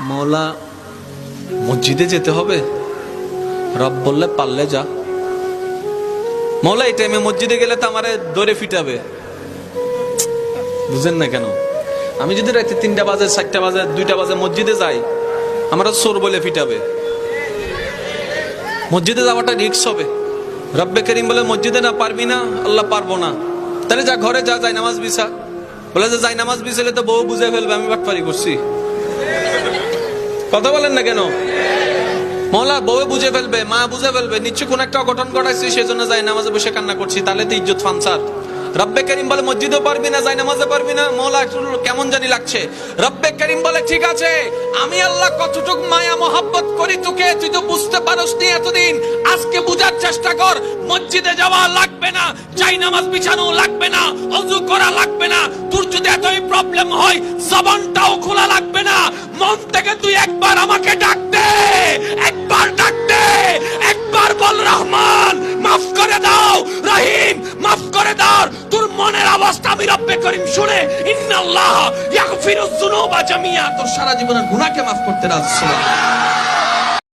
মৌলা, মসজিদে যেতে হবে? রব বললে পারলে যা। মৌলা, এই টাইমে মসজিদে গেলে তো আমারে দৌড়ে ফিটাবে। বুঝেন না কেন? আমি যদি রাতে তিনটা বাজে, চারটা বাজে, দুইটা বাজে মসজিদে যাই, আমরা সোর বলে ফিটাবে। মসজিদে যাওয়াটা রিক্স হবে। রব্বে করিম বলে, মসজিদে না পারবি না, আল্লাহ পারব না। তাহলে যা, ঘরে যা, যাই নামাজ বিছা। বলে যে, যাই নামাজ বিছালে তো বউ বুঝে ফেলবে, আমি বাটপারি করছি। কথা বলেন না কেন? মহলা বউ বুঝে ফেলবে, মা বুঝে ফেলবে নিশ্চয় কোন একটা অঘটন ঘটাইছি, সেজন্য যাই নামাজে বসে কান্না করছি, তাহলে তো ইজ্জত ফানসার রব্বে করিম বলে, মসজিদও পারবি না, যাই নামাজে পারবি না। কেমন জানি লাগছে। রব্বে করিম বলে, ঠিক আছে, আমি আল্লাহ কতটুক মায়া, মহাব্বত করি তোকে, তুই তো বুঝতে পারস নি এতদিন। আজকে বুঝার চেষ্টা কর, মসজিদে যাওয়া লাগবে না, যাই নামাজ বিছানো লাগবে না, অজু করা লাগবে না যদি এতই প্রবলেম হয়, জবানটাও খোলা লাগবে না। মন থেকে তুই একবার আমাকে ডাক দে একবার ডাক দে একবার বল রহমান, মাফ করে দাও, রহিম, মাফ করে দাও। তোর মনের অবস্থা আমি রব্বে করিম শুনে ইন্নাল্লাহ ইয়াগফিরুজ যুনুবা জামিয়া। তোর সারা জীবনের গুনাহকে মাফ করতে রাজি ছিল